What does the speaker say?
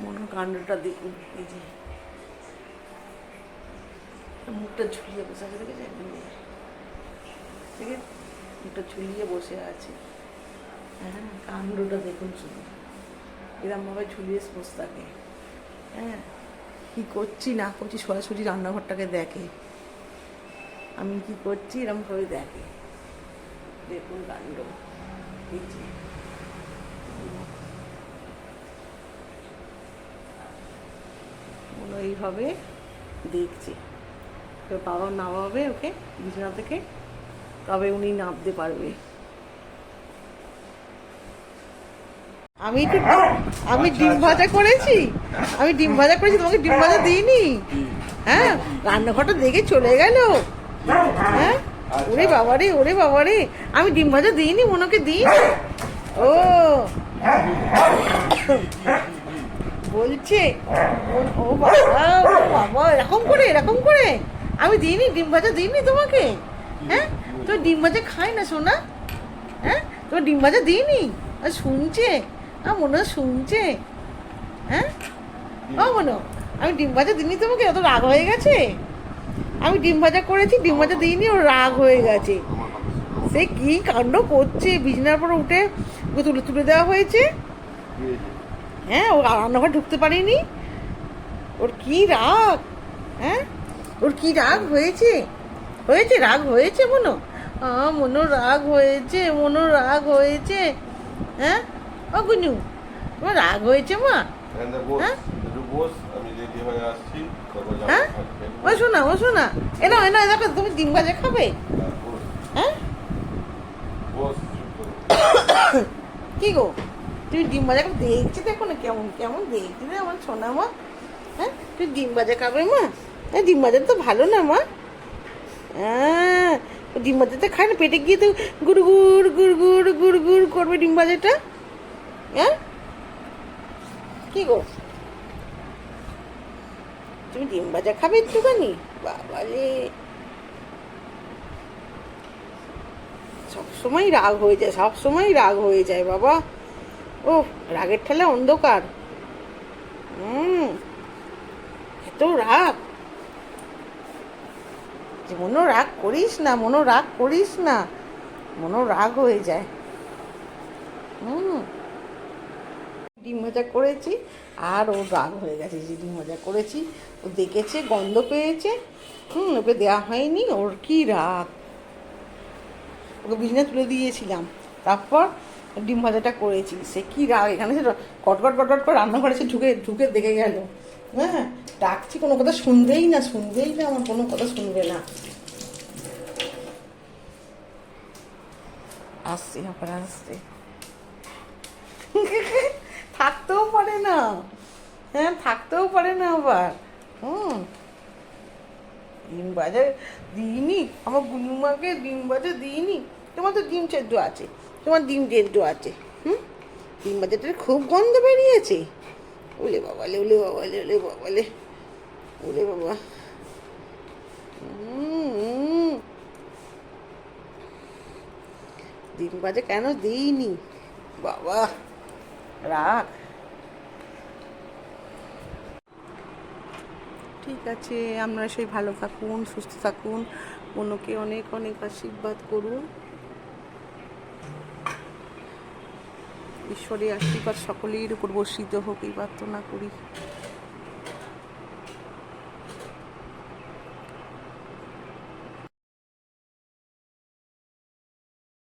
মনে কাণ্ডটা দেখুন, এই যে। মুখটা ঝুলিয়ে বসে আছে দেখেছে ঠিক আছে মুখটা ঝুলিয়ে বসে আছে। হ্যাঁ কাণ্ডটা দেখুন শুধু এরমভাবে ঝুলিয়ে বসে থাকে। হ্যাঁ কী করছি, না করছি সরাসরি রান্নাঘরটাকে দেখে। আমি কি করছি, এরমভাবে দেখে। দেখুন কাণ্ড। এই যে। হয় এইভাবে দেখছে। তো বাবা নামাবে ওকে বিছানা থেকে তবে উনি নামতে পারবে। আমি একটু আমি ডিম ভাজা করেছি? আমি ডিম ভাজা করেছি তোমাকে ডিম ভাজা দিইনি? হ্যাঁ রান্নাঘরটা দেখে চলে গেল। হ্যাঁ ওরে বাবারে ওরে বাবারে আমি ডিম ভাজা দিইনি মনোকে দিইনি। ও। বলছে? ও- বাবা, ও বাবা, এরকম করে এরকম করে। আমি দিইনি, ডিম ভাজা দিইনি তোমাকে। হ্যাঁ? তো ডিম ভাজা খাই না, সোনা। হ্যাঁ? তো ডিম ভাজা দিইনি। আর শুনছে। আর মনে হয় শুনছে। হ্যাঁ? ও মনো আমি ডিম ভাজা দিইনি তোমাকে অত রাগ হয়ে গেছে? আমি ডিম ভাজা করেছি, ডিম ভাজা দিইনি, ওর রাগ হয়ে গেছে। সে কি কাণ্ড করছে? বিছনার পর উঠে তুলে তুলে দেওয়া হয়েছে? হ্যাঁ ও রান্নাঘর ঢুকতে পারিনি। ওর কি রাগ হ্যাঁ? ওর কি রাগ হয়েছে? হয়েছে রাগ হয়েছে মনো? মনো রাগ হয়েছে মনো রাগ হয়েছে হ্যাঁ? ও গুনু তোমার রাগ হয়েছে মা? হ্যাঁ? হয়ে ও শোনা ও শোনা এনা এনা দেখো তুমি ডিম ভাজা খাবে? হ্যাঁ, হ্যাঁ। কি গো? তুমি ডিম ভাজা করে দেখছি দেখো না কেমন কেমন দেখছি রে আমার সোনা মা। হ্যাঁ তুই ডিম ভাজা খাবে মা? হ্যাঁ ডিম ভাজা তো ভালো না মা। হ্যাঁ ডিম ভাজাটা খায় না, পেটে গিয়ে তো গুড় গুড় গুড় গুড় গুড় গুড় করবে ডিম ভাজাটা। হ্যাঁ? কি গো? তুমি ডিম ভাজা খাবে একটুখানি? বাবা বাবালে সবসময় রাগ হয়ে যায়, সবসময় রাগ হয়ে যায় বাবা। ও রাগের ঠেলে অন্ধকার। হুম, এত রাগ। যে মনো রাগ করিস না মনো রাগ করিস না মনো রাগ হয়ে যায়। হুম, ডিম ভাজা করেছি, আর ও রাগ হয়ে গেছে যে ডিম ভাজা করেছি। ও দেখেছে, গন্ধ পেয়েছে। হুম, ওকে দেওয়া হয়নি, ওর কি রাগ। ওকে বিছনা তুলে দিয়েছিলাম। তারপর ডিম ভাজাটা করেছি। সে কি রাগ এখানে সে কটকট কটকট করে রান্নাঘরে সে ঢুকে ঢুকে দেখে গেল। হ্যাঁ ডাকছি কোনো কথা শুনবেই না শুনবেই না, আমার কোনো কথা শুনবে না। আসছে আবার আসছে। থাকতেও পারে না। হ্যাঁ থাকতেও পারে না আবার। হুম। ডিম বাজার দিইনি, আমার গুনুমাকে ডিম বাজার দিইনি। তোমার তো ডিম সেদ্ধ আছে। তোমার ডিম সেদ্ধ আছে, হুম? ডিম বাজারটার খুব গন্ধ বেরিয়েছে। ওলে বাবালে ওলে বাবালে ওলে বাবালে ওলে বাবা। ডিম বাজে কেন দিইনি? বাবা, রাখ। ঠিক আছে আপনারা সেই ভালো থাকুন, সুস্থ থাকুন। মনকে অনেক অনেক আশীর্বাদ করুন। ঈশ্বরের আশীর্বাদ সকলের উপর বর্ষিত হোক এই প্রার্থনা করি।